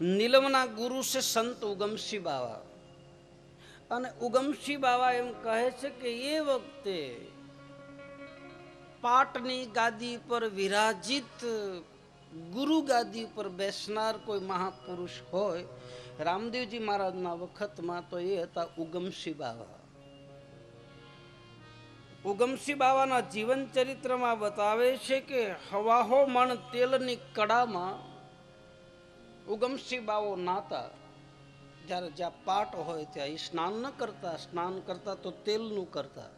નીલમના ગુરુ છે સંત ઉગમસિંહ બાવા. અને ઉગમસિંહ બાવા એમ કહે છે કે એ વખતે પાટની ગાદી પર વિરાજિત ગુરુ ગાદી પર બેસનાર કોઈ મહાપુરુષ હોય, રામદેવજી મહારાજના વખતમાં તો એ હતા ઉગમસિંહ બાવા. ઉગમસિંહ બાવાના જીવન ચરિત્રમાં બતાવે છે કે હવાહો મણ તેલની કડામાં ઉગમસિંહ બાવો નાતા. જ્યારે જ્યાં પાટ હોય ત્યાં એ સ્નાન ન કરતા, સ્નાન કરતા તો તેલનું કરતા.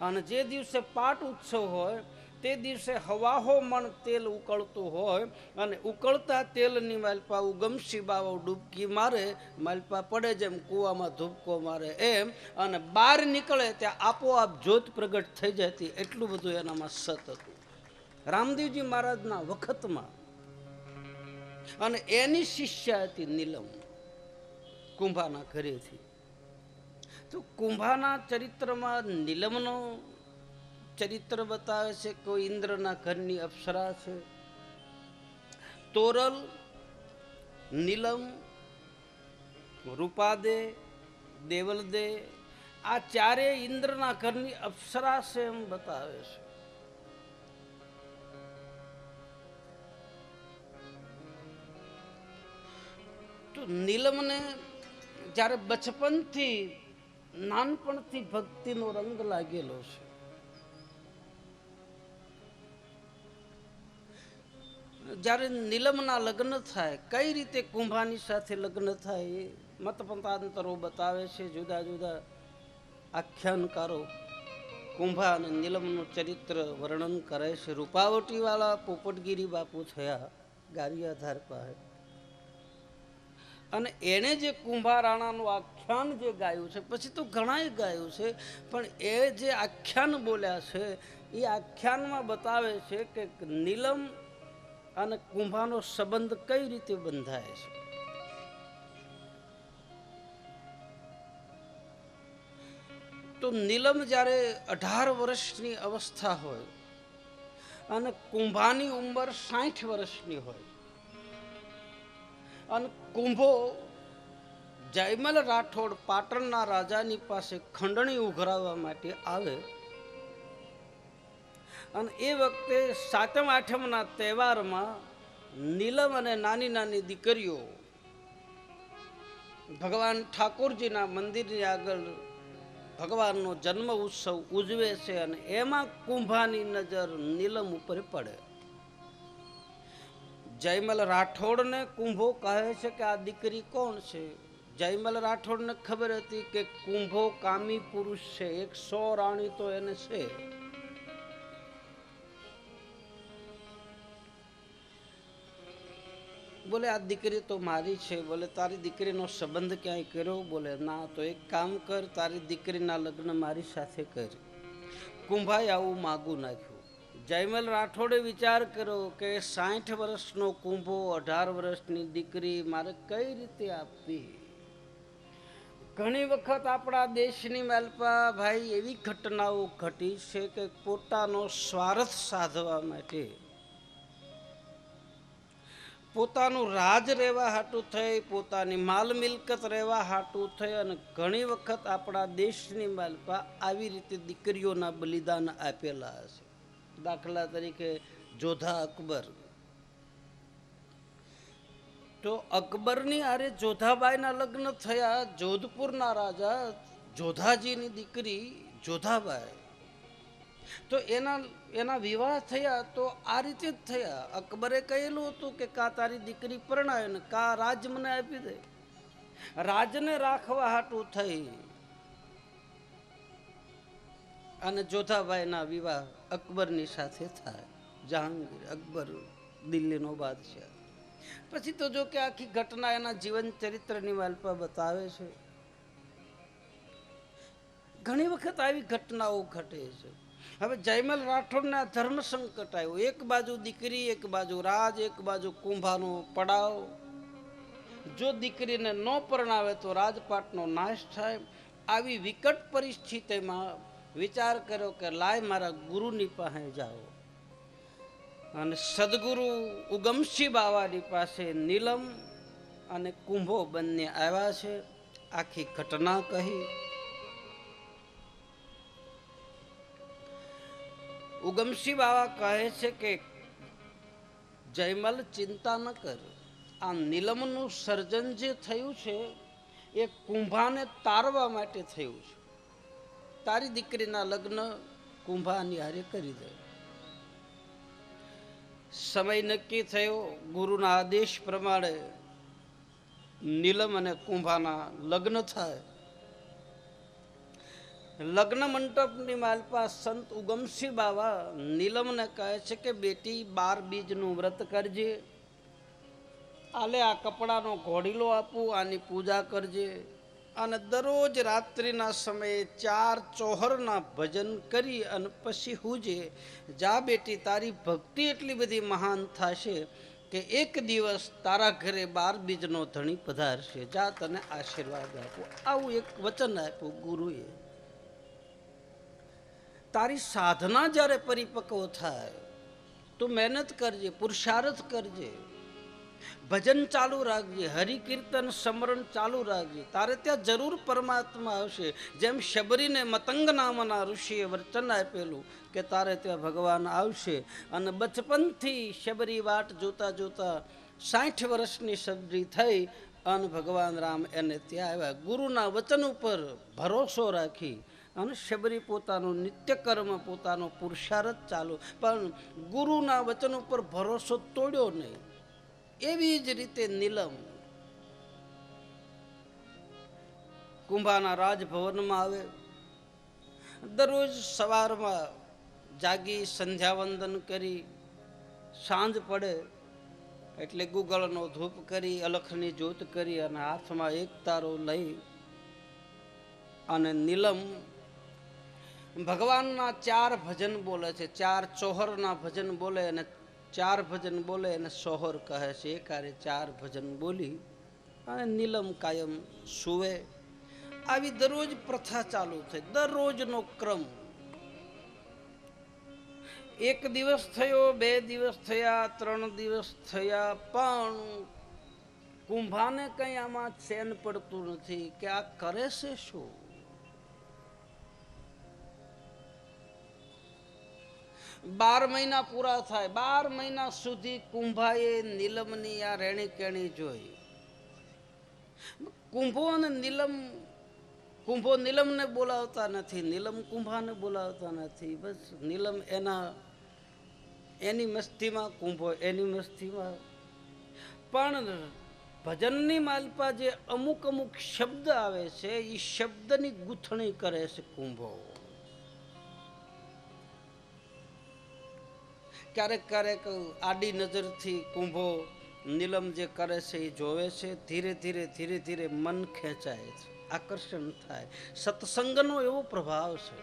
અને જે દિવસે પાટ ઉત્સવ હોય, તે દિવસે હવાહો મણ તેલ ઉકળતું હોય અને ઉકળતા તેલની માલપા ઉગમસિંહ બાવો ડૂબકી મારે, માલપા પડે જેમ કૂવામાં ધૂબકો મારે એમ, અને બહાર નીકળે ત્યાં આપોઆપ જ્યોત પ્રગટ થઈ જતી, એટલું બધું એનામાં સત હતું. રામદેવજી મહારાજના વખતમાં અને એની શિષ્યા હતી નીલમ, કુંભાના ઘરેથી. તો કુંભાના ચરિત્રમાં નીલમનો ચરિત્ર બતાવે છે કોઈ ઇન્દ્રના ઘરની અપ્સરા છે. તોરલ, નીલમ, રૂપાદે, દેવલદે, આ ચારે ઇન્દ્રના ઘરની અપ્સરા છે એમ બતાવે છે. તો નીલમને જ્યારે બચપનથી નાનપણથી ભક્તિનો રંગ લાગેલો છે. જ્યારે નીલમના લગ્ન થાય, કઈ રીતે કુંભાની સાથે લગ્ન થાય એ મતપંતાંતરો બતાવે છે જુદા જુદા આખ્યાનકારો. કુંભા અને નીલમનું ચરિત્ર વર્ણન કરે છે. રૂપાવટીવાળા પોપટગીરી બાપુ થયા ગારિયાધાર પાસે. અને એણે જે કુંભારાણાનું આખ્યાન જે ગાયું છે, પછી તો ઘણાય ગાયું છે, પણ એ જે આખ્યાન બોલ્યા છે, એ આખ્યાનમાં બતાવે છે કે નીલમ અને કુંભાનો સંબંધ કઈ રીતે બંધાય છે. તો નીલમ જ્યારે અઢાર વર્ષની અવસ્થા હોય અને કુંભાની ઉંમર સાઠ વર્ષની હોય અને કુંભો જયમલ રાઠોડ પાટણના રાજાની પાસે ખંડણી ઉઘરાવવા માટે આવે. અને એ વખતે સાતમ, આઠમના તહેવારમાં નીલમ અને નાની નાની દીકરીઓ ભગવાન ઠાકોરજીના મંદિરની આગળ ભગવાનનો જન્મ ઉત્સવ ઉજવે છે અને એમાં કુંભાની નજર નીલમ ઉપર પડે. જયમલ રાઠોડને કુંભો કહે છે કે આ દીકરી કોણ છે? જયમલ રાઠોડને ખબર હતી કે કુંભો કામી પુરુષ છે, એક સો રાણી તો એને છે. બોલે, આ દીકરી તો મારી છે. બોલે, તારી દીકરીનો સંબંધ ક્યાંય કર્યો? બોલે, ના, તો એક કામ કર, તારી દીકરીના લગ્ન મારી સાથે કર. કુંભાએ આવું માગું નાખ્યું. જયમલ રાઠોડે વિચાર કર્યો કે સાઠ વર્ષનો કુંભો અઢાર વર્ષની દીકરી મારે કઈ રીતે આપવી? ઘણી વખત આપણા દેશની માલપા ભાઈ એવી ઘટનાઓ ઘટી છે કે પોતાનો સ્વાર્થ સાધવા માટે. પોતાનું રાજ રહેવા હાટું થઈ, પોતાની માલ મિલકત રહેવા હાટું થઈ અને ઘણી વખત આપણા દેશની માલપા આવી રીતે દીકરીઓના બલિદાન આપેલા હશે. દાખલા તરીકે જોધા અકબર. તો અકબરની આરે જોધાબાઈના લગ્ન થયા, જોધપુરના રાજા જોધાજીની દીકરી જોધાબાઈ. તો એના એના વિવાહ થયા તો આ રીતે જ થયા. અકબરે કહેલું હતું કે કા તારી દીકરી પરણાય ને કા રાજ મને આપી દે. રાજને રાખવા હાટું થઈ. અને જોધાબાઈના વિવાહ અકબરની સાથે થાય. જહાંગીર, અકબર, દિલ્હીનો બાદશાહ. પછી તો જો કે આખી ઘટના એના જીવન ચરિત્રની માલપા બતાવે છે. ઘણી વખત આવી ઘટનાઓ ઘટે છે. હવે જયમલ રાઠોડને આ ધર્મ સંકટ આવ્યું. એક બાજુ દીકરી, એક બાજુ રાજ, એક બાજુ કુંભાનો પડાવ. જો દીકરીને ન પરણાવે તો રાજપાટનો નાશ થાય. આવી વિકટ પરિસ્થિતિમાં વિચાર કર્યો કે લાય મારા ગુરુની પાસે જાઓ. અને સદગુરુ ઉગમસિંહ બાવાની પાસે નીલમ અને કુંભો બંને આવ્યા છે. આખી ઘટના કહી. ઉગમસિંહ બાવા કહે છે કે, જયમલ ચિંતા ન કર. આ નીલમનું સર્જન જે થયું છે, એ કુંભાને તારવા માટે થયું છે. તારી દીકરીના લગ્ન કુંભાની હારે કરી દે. સમય નક્કી થયો ગુરુના આદેશ પ્રમાણે નીલમ અને કુંભાના લગ્ન થાય. લગ્ન મંડપની માલપા સંત ઉગમસિંહ બાવા નીલમને કહે છે કે, બેટી, બાર બીજનું વ્રત કરજે. આલે આ કપડાનો ઘોડીલો આપું, આની પૂજા કરજે. અને દરરોજ રાત્રિના સમયે ચાર ચોહરના ભજન કરી અને પછી હુજે જા બેટી, તારી ભક્તિ એટલી બધી મહાન થશે કે એક દિવસ તારા ઘરે બાર બીજનો ધણી પધારશે. જા તને આશીર્વાદ આપો. આવું એક વચન આપ્યું ગુરુએ. તારી સાધના જ્યારે પરિપક્વ થાય, તું મહેનત કરજે, પુરુષાર્થ કરજે ભજન ચાલુ રાખજે, હરિકીર્તન, સમરણ ચાલુ રાખજે. તારે ત્યાં જરૂર પરમાત્મા આવશે. જેમ શબરીને મતંગ નામના ઋષિએ વચન આપેલું કે તારે ત્યાં ભગવાન આવશે. અને બચપનથી શબરી વાટ જોતા જોતા સાઠ વર્ષની સબરી થઈ અને ભગવાન રામ એને ત્યાં આવ્યા. ગુરુના વચન ઉપર ભરોસો રાખી અને શબરી પોતાનું નિત્ય કર્મ, પોતાનો પુરુષાર્થ ચાલુ. પણ ગુરુના વચન ઉપર ભરોસો તોડ્યો નહીં. એવી જ રીતે નીલમ કુંભાના રાજભવનમાં આવે. દરરોજ સવારમાં જાગી સંધ્યાવંદન કરી, સાંજ પડે એટલે ગુગળનો ધૂપ કરી, અલખની જોત કરી અને હાથમાં એક તારો લઈ અને નીલમ ભગવાનના ચાર ભજન બોલે છે, ચાર ચોહરના ભજન બોલે અને ચાર ભજન બોલે અને સોહર કહે છે એ કારે ચાર ભજન બોલી અને નીલમ કાયમ સુવે. આવી દરરોજ પ્રથા ચાલુ થઈ, દરરોજનો ક્રમ. એક દિવસ થયો, બે દિવસ થયા, ત્રણ દિવસ થયા, પણ કુંભાને કંઈ આમાં ચેન પડતું નથી કે આ કરે છે શું? બાર મહિના પૂરા થાય, બાર મહિના સુધી કુંભાએ નીલમની આ રેણી કેણી જોઈ. કુંભો અને નીલમ, કુંભો નીલમને બોલાવતા નથી, નીલમ કુંભાને બોલાવતા નથી. બસ નીલમ એના, એની મસ્તીમાં કુંભો, એની મસ્તીમાં. પણ ભજનની માલપા જે અમુક અમુક શબ્દ આવે છે એ શબ્દની ગૂંથણી કરે છે કુંભો. ક્યારેક ક્યારેક આડી નજરથી કુંભો નીલમ જે કરે છે એ જોવે છે, ધીરે ધીરે ધીરે ધીરે મન ખેંચાય છે, આકર્ષણ થાય. સત્સંગનો એવો પ્રભાવ છે,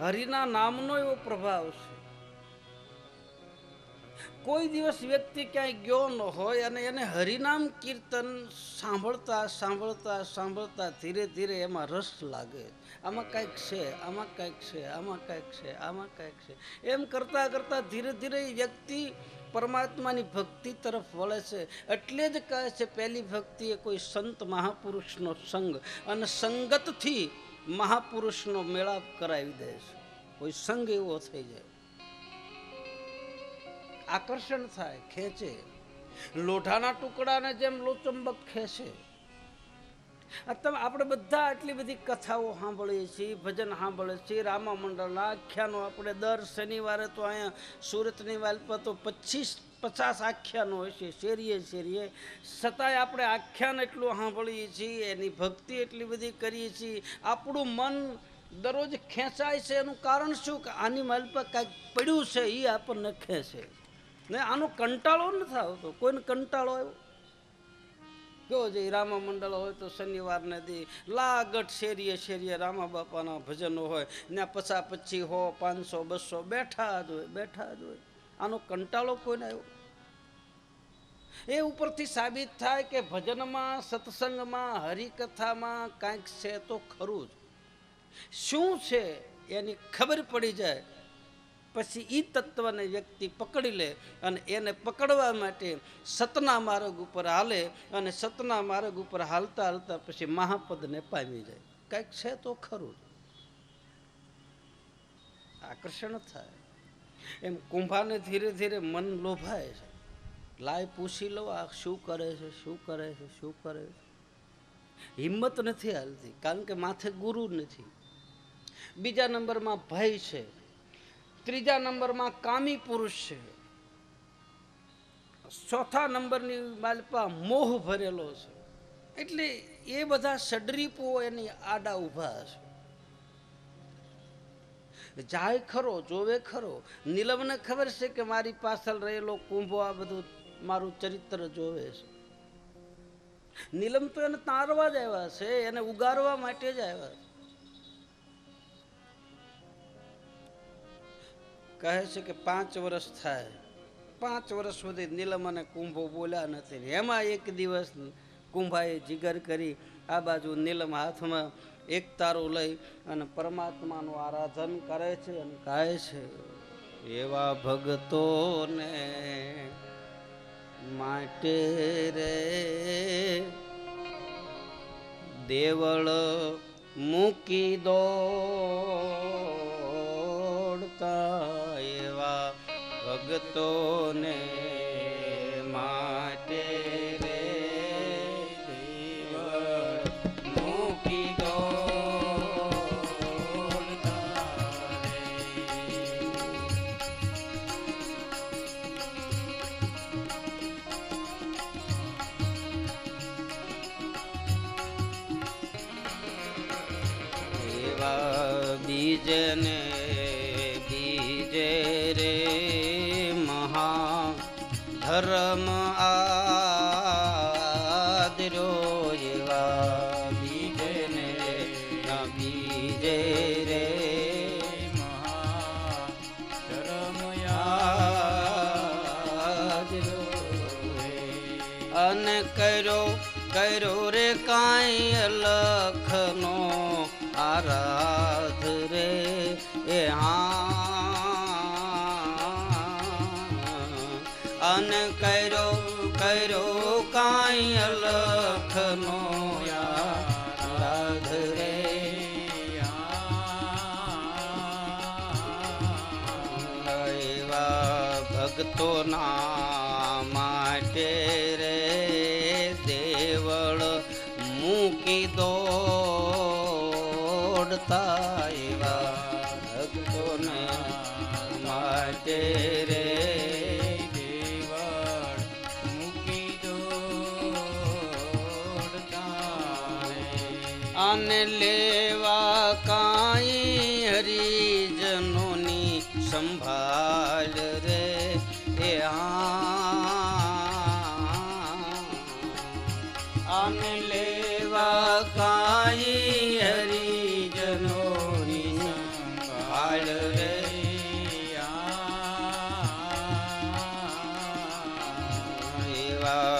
હરિના નામનો એવો પ્રભાવ છે. કોઈ દિવસ વ્યક્તિ ક્યાંય ગયો ન હોય અને એને હરિનામ કીર્તન સાંભળતા સાંભળતા સાંભળતા ધીરે ધીરે એમાં રસ લાગે. આમાં કંઈક છે, આમાં કંઈક છે, આમાં કંઈક છે, આમાં કંઈક છે. એમ કરતાં કરતાં ધીરે ધીરે વ્યક્તિ પરમાત્માની ભક્તિ તરફ વળે છે. એટલે જ કહે છે, પહેલી ભક્તિ એ કોઈ સંત મહાપુરુષનો સંગ અને સંગતથી મહાપુરુષનો મેળાપ કરાવી દે છે. કોઈ સંગ એવો થઈ જાય. આકર્ષણ થાય, ખેંચે. લોઢાના ટુકડાને જેમ લોચંબક ખેંચે. તમે આપણે બધા આટલી બધી કથાઓ સાંભળીએ છીએ, ભજન સાંભળીએ છીએ રામા મંડળના આખ્યાનો આપણે દર શનિવારે તો અહીંયા સુરતની વાત પર તો પચીસ પચાસ આખ્યાનો હોય છે, શેરીએ શેરીએ. છતાંય આપણે આખ્યાન એટલું સાંભળીએ છીએ, એની ભક્તિ એટલી બધી કરીએ છીએ. આપણું મન દરરોજ ખેંચાય છે, એનું કારણ શું? કે આની માલ પર કાંઈક પડ્યું છે એ આપણને ખેંચે. ને આનો કંટાળો નથી આવતો, કોઈને કંટાળો આવ્યો? કેવો જે રામા મંડળ હોય તો શનિવારને દી લાગટ શેરીએ શેરીએ રામા બાપાના ભજનો હોય. ને પછા પચી હો, પાંચસો, બસો, બેઠા જ હોય, બેઠા જ હોય. આનો કંટાળો કોઈને આવ્યો? એ ઉપરથી સાબિત થાય કે ભજનમાં, સત્સંગમાં, હરિકથામાં કાંઈક છે તો ખરું જ. શું છે? એની ખબર પડી જાય. પછી એ તત્વને વ્યક્તિ પકડી લે અને એને પકડવા માટે સતના માર્ગ ઉપર હાલે અને સતના માર્ગ ઉપર હાલતા હાલતા પછી મહાપદને પામી જાય. કંઈક છે તો ખરું આકર્ષણ થાય. એમ કુંભાને ધીરે ધીરે મન લોભાય છે. લાય પૂછી લો, આ શું કરે છે, શું કરે છે, શું કરે છે? હિંમત નથી હાલતી, કારણ કે માથે ગુરુ નથી. બીજા નંબરમાં ભય છે. ત્રીજા નંબરમાં કામી પુરુષ છે. ચોથા નંબરની માલપા મોહ ભરેલો છે. એટલે એ બધા સડરીપો એની આડા ઊભા છે જાય ખરો, જોવે ખરો. નીલમને ખબર છે કે મારી પાછળ રહેલો કુંભો આ બધું મારું ચરિત્ર જોવે છે. નીલમ તો એને તારવા જ આવ્યા છે, એને ઉગારવા માટે જ આવ્યા છે. કહે છે કે પાંચ વર્ષ થાય. પાંચ વર્ષ સુધી નીલમ અને કુંભો બોલ્યા નથી. એમાં એક દિવસ કુંભાએ જીગર કરી આ બાજુ નીલમ હાથમાં એક તારો લઈ અને પરમાત્માનું આરાધન કરે છે અને કહે છે. એવા ભગતોને માટે રે દેવળ મૂકી દોડતા ભક્તોને માટે રે મૂકી દો. બીજને ભક્તોના માટે Ciao.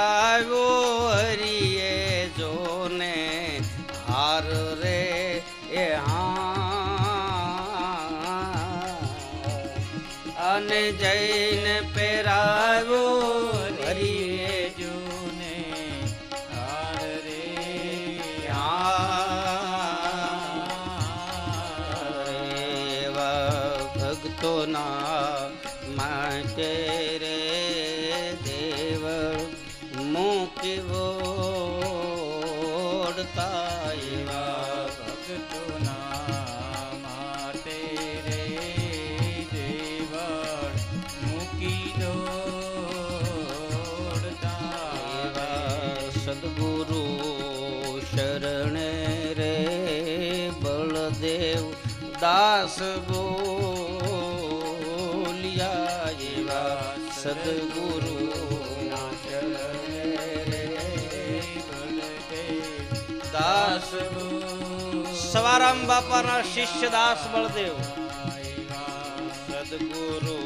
जागो हरिए દાસ બોલિયા એવા સદગુરુ દાસ સવારામ બાપાના શિષ્ય દાસ બળદેવ સદગુરુ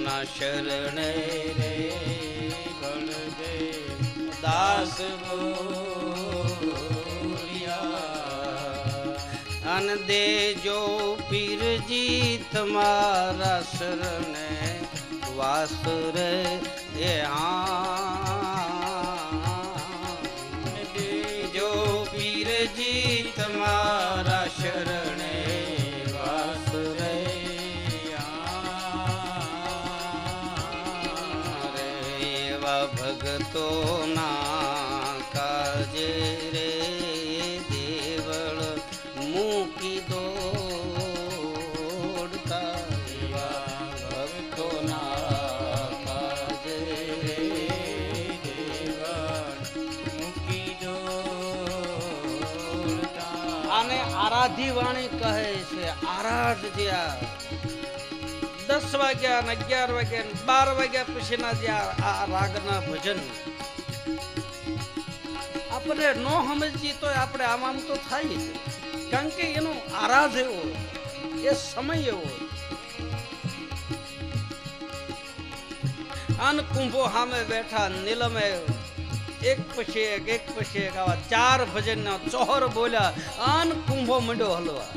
ના શરણે રે બળદેવ દાસ અન દેજો પીરજી તમારા શરણે. વાસ રે એ દેજો પીરજી તમારા શરણે. વાસ રે ભગતો ના આરાધ્યા દસ વાગ્યા ને અગિયાર વાગ્યા ને બાર વાગ્યા પછીના જે આ રાગના ભજન આપણે ન સમજીએ તો આપણે આમ તો થાય જ. કારણ કે એનો આરાધ એવો એ સમય એવો આન કુંભો સામે બેઠા, નીલમે એક પછી એક એક પછી એક આવા ચાર ભજનના ચોહર બોલ્યા, આન કુંભો મંડ્યો હલવા.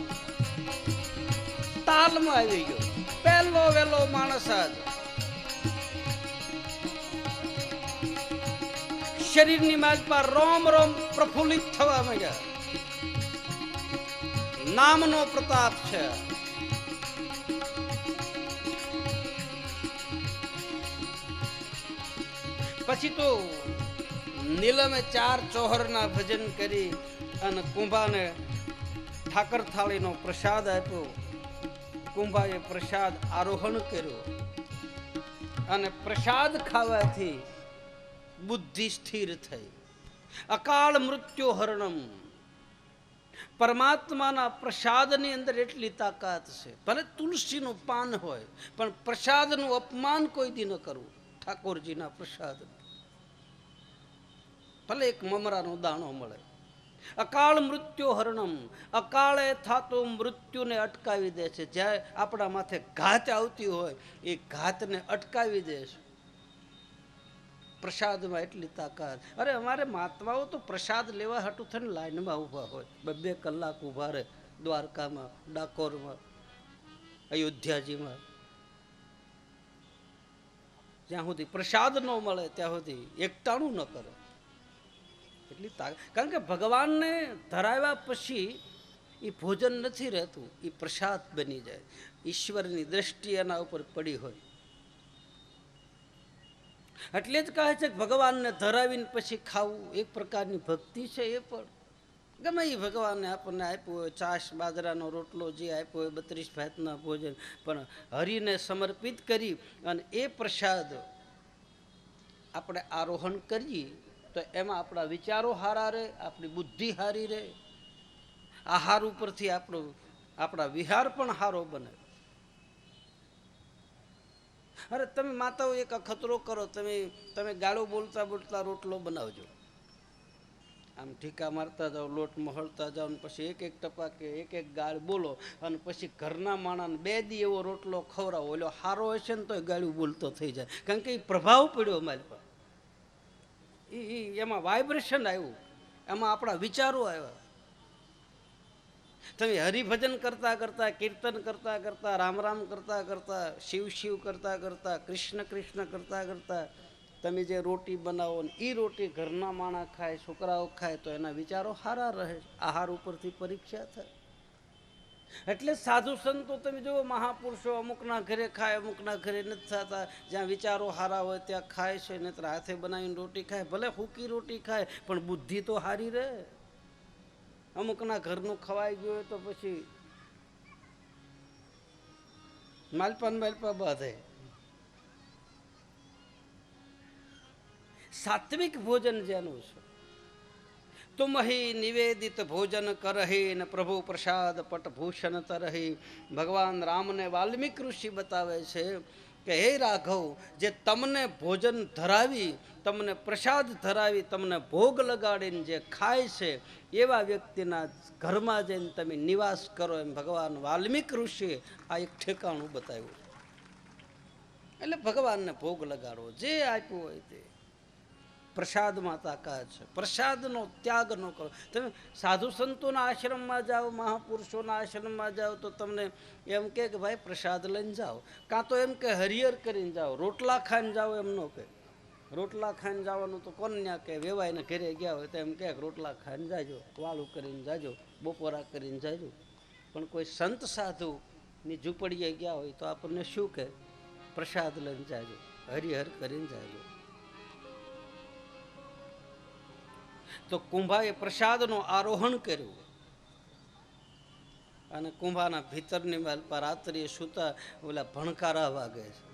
તાલમાં આવી ગયો. પહેલો વેલો માણસ જ શરીરની માલપા રોમ રોમ પ્રફુલ્લિત થવા માંડ્યા. નામનો પ્રતાપ છે. પછી તો નીલમે ચાર ચોહરના ભજન કરી અને કુંભાને ઠાકર થાળીનો પ્રસાદ આપ્યો. કુંભાએ પ્રસાદ આરોહણ કર્યો અને પ્રસાદ ખાવાથી બુદ્ધિ સ્થિર થઈ. અકાળ મૃત્યુ હરણમ. પરમાત્માના પ્રસાદની અંદર એટલી તાકાત છે. ભલે તુલસીનું પાન હોય, પણ પ્રસાદનું અપમાન કોઈ દી ન કરવું. ઠાકોરજીના પ્રસાદ. ભલે એક મમરાનો દાણો મળે. અકાળ મૃત્યુ હરણમ, અકાળે થતો મૃત્યુને અટકાવી દે છે. જ્યારે આપણા માથે ઘાત આવતી હોય, એ ઘાતને અટકાવી દે છે. પ્રસાદમાં એટલી તાકાત. અરે, અમારે મહાત્માઓ તો પ્રસાદ લેવા હાટું થઈને લાઈનમાં ઊભા હોય. બે કલાક ઊભા રહે દ્વારકામાં, ડાકોરમાં, અયોધ્યાજીમાં. જ્યાં સુધી પ્રસાદ ન મળે, ત્યાં સુધી એકટાણું ન કરે. એટલી તાકાત કારણ કે ભગવાનને ધરાવ્યા પછી એ ભોજન નથી રહેતું એ પ્રસાદ બની જાય, ઈશ્વરની દ્રષ્ટિ એના ઉપર પડી હોય. એટલે જ કહે છે કે ભગવાનને ધરાવીને પછી ખાવું એક પ્રકારની ભક્તિ છે એ પણ. ગમે એ ભગવાને આપણને આપ્યું હોય, ચાસ બાજરાનો રોટલો જે આપ્યો હોય, બત્રીસ ભાતના ભોજન, પણ હરિને સમર્પિત કરી અને એ પ્રસાદ આપણે આરોહણ કરીએ તો એમાં આપણા વિચારો હારા રહે, આપણી બુદ્ધિ હારી રહે. આહાર ઉપરથી આપણો, આપણા વિહાર પણ સારો બને. અરે તમે માતાઓ એક અખતરો કરો, તમે તમે ગાળો બોલતા બોલતા રોટલો બનાવજો. આમ ઠીકા મારતા જાઓ, લોટ મહળતા જાઓ ને પછી એક એક ટપાકે, એક એક ગાળ બોલો, અને પછી ઘરના માણાને બે દી એવો રોટલો ખવડાવો એટલે હારો હશે ને તો ગાળું બોલતો થઈ જાય. કારણ કે એ પ્રભાવ પડ્યો અમારી પર એ એમાં વાઇબ્રેશન આવ્યું. એમાં આપણા વિચારો આવ્યા. તમે હરિભજન કરતા કરતા, કીર્તન કરતા કરતા, રામ રામ કરતા કરતા, શિવ શિવ કરતા કરતા, કૃષ્ણ કૃષ્ણ કરતા કરતા, તમે જે રોટી બનાવો ને એ રોટી ઘરના માણા ખાય, છોકરાઓ ખાય, તો એના વિચારો સારા રહે આહાર ઉપરથી પરીક્ષા થાય. એટલે સાધુ સંતો તમે જુઓ, મહાપુરુષો અમુકના ઘરે ખાય, અમુકના ઘરે નથી થતા. જ્યાં વિચારો સારા હોય ત્યાં ખાય છે, નહીતર હાથે બનાવીને રોટી ખાય. ભલે ફૂકી રોટી ખાય, પણ બુદ્ધિ તો સારી રહે. અમુકના ઘરનું ખવાઈ ગયું હોય તો પછી માલપા માલપા બાંધે. સાત્વિક ભોજન જેનું છે. તુમ હી નિવેદિત ભોજન કરહી ને પ્રભુ પ્રસાદ પટભૂષણ તરહી. ભગવાન રામને વાલ્મીક ઋષિ બતાવે છે કે, હે રાઘવ, જે તમને ભોજન ધરાવી, તમને પ્રસાદ ધરાવી, તમને ભોગ લગાડીને જે ખાય છે, એવા વ્યક્તિના ઘરમાં જઈને તમે નિવાસ કરો. એમ ભગવાન વાલ્મીક ઋષિએ આ એક ઠેકાણું બતાવ્યું. એટલે ભગવાનને ભોગ લગાડવો જે આપ્યું હોય તે. પ્રસાદમાં તાકાત છે. પ્રસાદનો ત્યાગ ન કરો. તમે સાધુ સંતોના આશ્રમમાં જાઓ, મહાપુરુષોના આશ્રમમાં જાઓ, તો તમને એમ કે ભાઈ પ્રસાદ લઈને જાઓ. કાં તો એમ કે હરિહર કરીને જાઓ, રોટલા ખાઈને જાઓ એમ ન કહે. રોટલા ખાઈને જવાનું તો કોણ ન્યા કે વેવાઈને ઘરે ગયા હોય તો એમ કે રોટલા ખાઈને જાજો વાળું કરીને જાજો, બપોરા કરીને જાજો. પણ કોઈ સંત સાધુની ઝૂંપડીએ ગયા હોય તો આપણને શું કહે? પ્રસાદ લઈને જાજો, હરિહર કરીને જાજો. તો કુંભાએ પ્રસાદનો આરોહણ કર્યું. અને કુંભાના ભીતરની રાત્રિએ સૂતા ઓલા ભણકારા વાગે છે.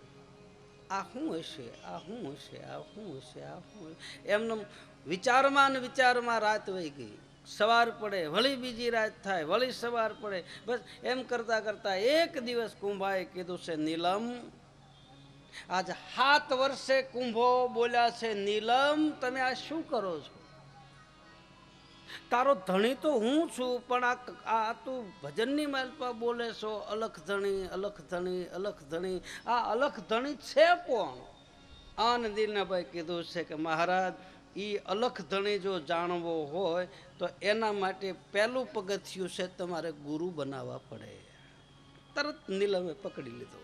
આ શું હશે? આ શું હશે? આ શું હશે? આ શું એમનો વિચારમાં ને વિચારમાં રાત વહી ગઈ. સવાર પડે, વળી બીજી રાત થાય, વળી સવાર પડે. બસ એમ કરતા કરતા એક દિવસ કુંભાએ કીધું છે, નીલમ, આજ સાત વર્ષે કુંભો બોલ્યા છે, નીલમ, તમે આ શું કરો છો? તારો ધણી તો હું છું, પણ આ આ તું ભજનની માલપા બોલે છો, અલખ ધણી અલખ ધણી અલખ ધણી. આ અલખ ધણી છે કોણ? આનંદીનાભાઈ કીધું છે કે મહારાજ એ અલખ ધણી જો જાણવો હોય, તો એના માટે પહેલું પગથિયું છે તમારે ગુરુ બનાવવા પડે. તરત નીલમે પકડી લીધો.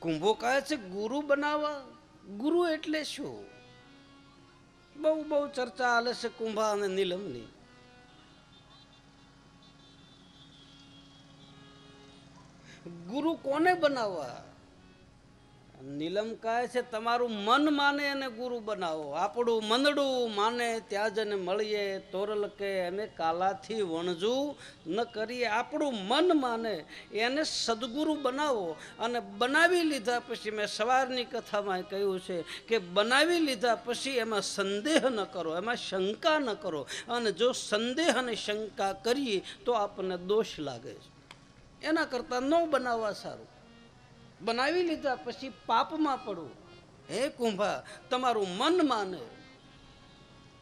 કુંભો કહે છે, ગુરુ બનાવવા? ગુરુ એટલે શું? બહુ બહુ ચર્ચા હાલે છે કુંભા અને નીલમની. ગુરુ કોને બનાવવા? નીલમ કહે છે, તમારું મન માને અને ગુરુ બનાવો. આપણું મનડું માને ત્યાં જને મળીએ. તોરલ કે, અમે કાલાથી વણજું, ન કરીએ. આપણું મન માને, એને સદગુરુ બનાવો. અને બનાવી લીધા પછી મેં સવારની કથામાં કહ્યું છે કે, બનાવી લીધા પછી એમાં સંદેહ ન કરો, એમાં શંકા ન કરો. અને જો સંદેહ અને શંકા કરીએ, તો આપણને દોષ લાગે છે. એના કરતાં ન બનાવવા સારું. બનાવી લીધા પછી પાપમાં પડવું હે કુંભા, તમારું મન માને.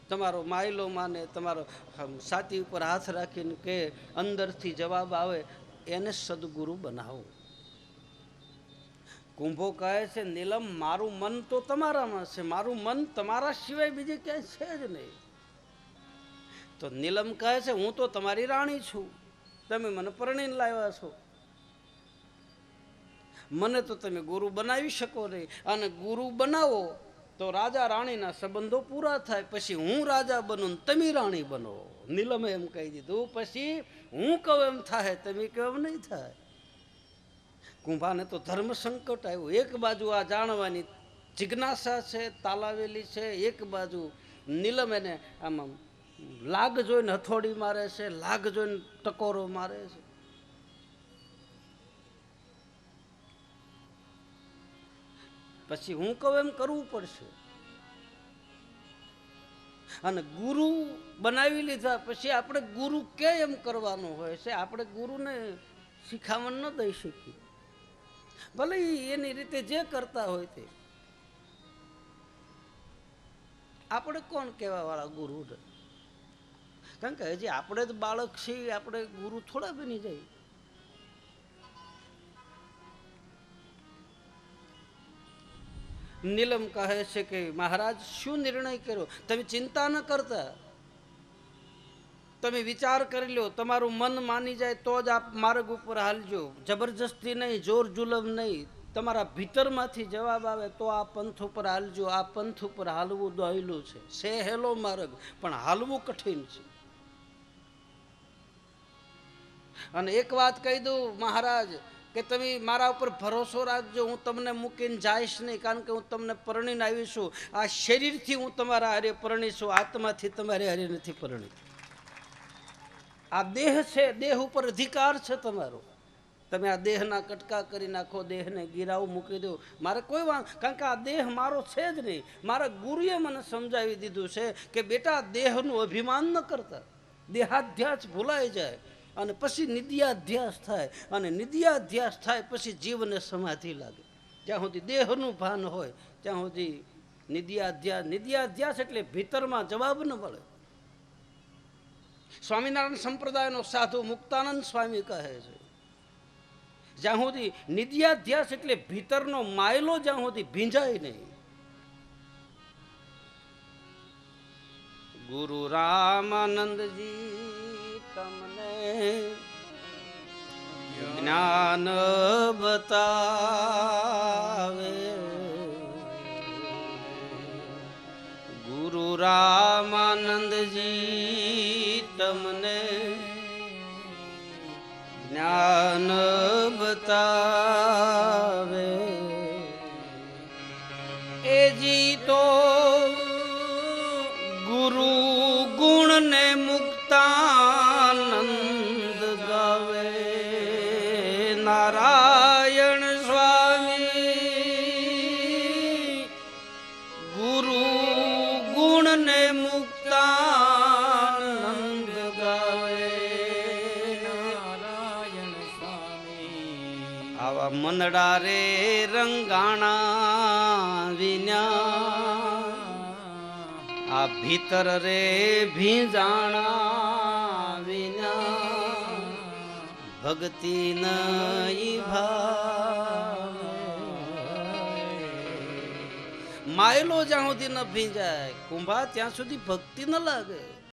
તમારો માયલો માને, તમારો સાતી ઉપર હાથ રાખીને કે અંદરથી જવાબ આવે, એને સદગુરુ બનાવો. કુંભો કહે છે, નીલમ, મારું મન તો તમારામાં છે. મારું મન તમારા સિવાય બીજે ક્યાંય છે જ નહીં. તો નીલમ કહે છે, હું તો તમારી રાણી છું. તમે મને પરણીને લાવ્યા છો. મને તો તમે ગુરુ બનાવી શકો નહીં. અને ગુરુ બનાવો તો રાજા રાણીના સંબંધો પૂરા થાય. પછી હું રાજા બનું તમે રાણી બનો. નીલમે એમ કહી દીધું. પછી હું કહું એમ થાય, તમે કહો એમ નહીં થાય. કુંભાને તો ધર્મ સંકટ આવ્યું. એક બાજુ આ જાણવાની જિજ્ઞાસા છે, તાલાવેલી છે. એક બાજુ નીલમ એને આમાં લાગ જોઈને હથોડી મારે છે, લાગ જોઈને ટકોરો મારે છે. પછી હું કહું એમ કરવું પડશે. અને ગુરુ બનાવી લીધા પછી આપણે ગુરુ કે એમ કરવાનું હોય છે? આપણે ગુરુને શિખામણ ન દઈ શકીએ. ભલે એની રીતે જે કરતા હોય તે. આપણે કોણ કહેવા વાળા ગુરુ કારણ કે હજી આપણે જ બાળક છીએ, આપણે ગુરુ થોડા બની જાય. નીલમ કહે છે કે, મહારાજ, શું નિર્ણય કર્યો? તમે ચિંતા ન કરતા. તમે વિચાર કરી લો, તમારું મન માની જાય તો જ આપ માર્ગ ઉપર હાલજો. જબરજસ્તી નહીં, જોર જુલમ નહીં. તમારા ભીતરમાંથી જવાબ આવે તો આ પંથ ઉપર હાલજો. આ પંથ ઉપર હાલવું દોયલું છે. સે હેલો માર્ગ, પણ હાલવું કઠિન છે. અને એક વાત કહી દઉં, મહારાજ કે તમે મારા ઉપર ભરોસો રાખજો, હું તમને મૂકીને જઈશ નહીં, કારણ કે હું તમને પરણીને આવીશું આ શરીરથી હું તમારા હારે પરણીશું આત્માથી તમારે હારે નથી પરણી. આ દેહ છે, દેહ ઉપર અધિકાર છે તમારો. તમે આ દેહના કટકા કરી નાખો, દેહને ગિરાવ મૂકી દો. મારે કોઈ વાંધ કારણ કે આ દેહ મારો છે જ નહીં. મારા ગુરુએ મને સમજાવી દીધું છે કે બેટા દેહનું અભિમાન ન કરતા. દેહાધ્યાસ ભૂલાઈ જાય. અને પછી નિદ્યાધ્યાસ થાય. અને નિદ્યાધ્યાસ થાય પછી જીવને સમાધિ લાગે. જ્યાં સુધી દેહનું ભાન હોય, ત્યાં સુધી નિદ્યાધ્યાસ નિદ્યાધ્યાસ એટલે ભીતરમાં જવાબ ન મળે. સ્વામિનારાયણ સંપ્રદાયનો સાધુ મુક્તાનંદ સ્વામી કહે છે, જ્યાં સુધી નિદ્યાધ્યાસ એટલે ભીતરનો માયલો જ્યાં સુધી ભીંજાય નહીં. ગુરુ રામાનંદજી તમને જ્ઞાન બતાવે. ગુરુ રામાનંદજી તમને જ્ઞાન બતાવે. એ જીતો ગુરુ રંગાણા વિના. આ ભીતર રે ભીંજાણા વિના. ભક્તિ નઈ માયલો જ્યાં સુધી ન ભીંજાય, કુંભા ત્યાં સુધી ભક્તિ ન લાગે.